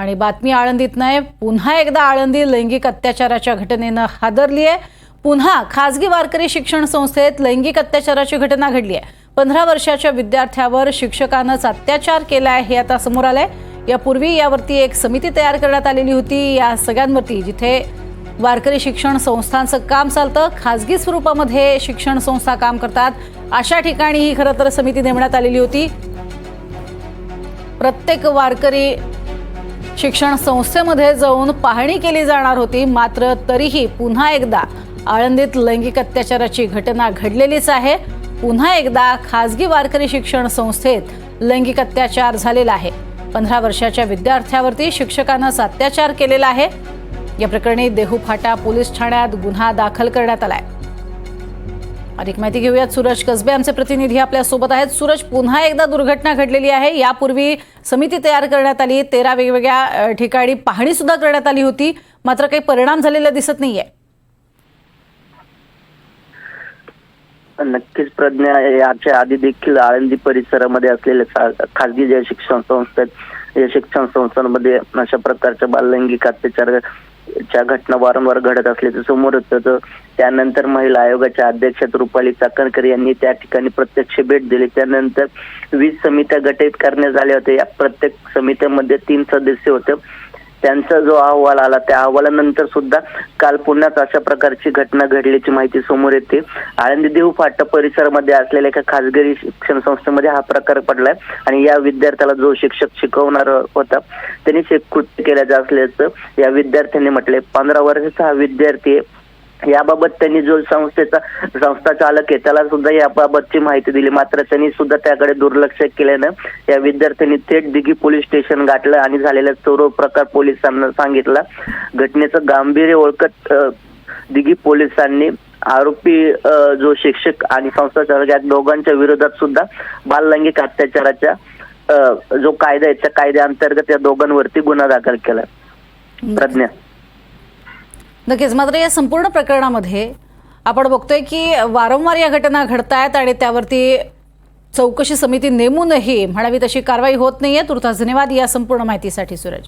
आणि बातमी आळंदीत नाही पुन्हा एकदा आळंदी लैंगिक अत्याचाराच्या घटनेनं हादरली आहे. पुन्हा खासगी वारकरी शिक्षण संस्थेत लैंगिक अत्याचाराची घटना घडली आहे. पंधरा वर्षाच्या विद्यार्थ्यावर शिक्षकानंच अत्याचार केला आहे हे आता समोर आलंय. यापूर्वी यावरती एक समिती तयार करण्यात आलेली होती. या सगळ्यांवरती जिथे वारकरी शिक्षण संस्थांचं काम चालतं खाजगी स्वरूपामध्ये शिक्षण संस्था काम करतात. अशा ठिकाणी ही खरं तर समिती नेमण्यात आलेली होती. प्रत्येक वारकरी शिक्षण संस्थेमध्ये जाऊन पाहणी केली जाणार होती. मात्र तरीही पुन्हा एकदा आळंदीत लैंगिक अत्याचाराची घटना घडलेलीच आहे. पुन्हा एकदा खाजगी वारकरी शिक्षण संस्थेत लैंगिक अत्याचार झालेला आहे. पंधरा वर्षाच्या विद्यार्थ्यावरती शिक्षकानंच अत्याचार केलेला आहे. या प्रकरणी देहू फाटा पोलीस ठाण्यात गुन्हा दाखल करण्यात आलाय. अधिक माहिती घेऊयात. सूरज कसबे आमचे प्रतिनिधी आपल्यासोबत आहेत. सूरज पुन्हा एकदा दुर्घटना घडलेली आहे. यापूर्वी समिती तयार करण्यात आली. तेरा वेगवेगळ्या ठिकाणी पाहणी सुद्धा करण्यात आली होती. मात्र काही परिणाम झालेला दिसत नाहीये. नक्कीच प्रज्ञा याच्या आधी देखील आळंदी परिसरामध्ये असलेल्या खासगी खाजगी ज्या शिक्षण संस्था आहेत, या शिक्षण संस्थांमध्ये अशा प्रकारच्या बाललैंगिक च्या घटना वारंवार घडत असल्याचं समोर येतं. त्यानंतर महिला आयोगाच्या अध्यक्ष रुपाली चाकणकर यांनी त्या ठिकाणी प्रत्यक्ष भेट दिली. त्यानंतर वीस समित्या गठीत करण्यात आल्या होत्या. या प्रत्येक समित्यामध्ये तीन सदस्य होते. त्यांचा जो अहवाल आला त्या अहवालानंतर सुद्धा काल पुण्यात अशा प्रकारची घटना घडल्याची माहिती समोर येते आळंदी देऊ फाटा परिसरामध्ये असलेल्या एका खासगी शिक्षण संस्थेमध्ये हा प्रकार पडलाय आणि या विद्यार्थ्याला जो शिक्षक शिकवणार होता त्यांनी कृत्य केल्याचं असल्याचं या विद्यार्थ्यांनी म्हटलंय पंधरा वर्षाचा हा विद्यार्थी आहे. याबाबत त्यांनी जो संस्थेचा संस्था चालक आहे त्याला सुद्धा याबाबतची माहिती दिली. मात्र त्यांनी सुद्धा त्याकडे दुर्लक्ष केल्यानं या विद्यार्थ्यांनी थेट दिघी पोलीस स्टेशन गाठलं आणि झालेला सर्व प्रकार पोलिसांना सांगितला. घटनेचं गांभीर्य ओळखत दिघी पोलिसांनी आरोपी जो शिक्षक आणि संस्था चालक या दोघांच्या विरोधात सुद्धा बाललैंगिक अत्याचाराच्या अ, जो कायदा आहे त्या कायद्याअंतर्गत या दोघांवरती गुन्हा दाखल केला. प्रज्ञा. नक्कीच. मात्र या संपूर्ण प्रकरणामध्ये आपण बघतोय की वारंवार या घटना घडतायत आणि त्यावरती चौकशी समिती नेमूनही म्हणावी तशी कारवाई होत नाहीये. तुर्तास धन्यवाद या संपूर्ण माहितीसाठी सूरज.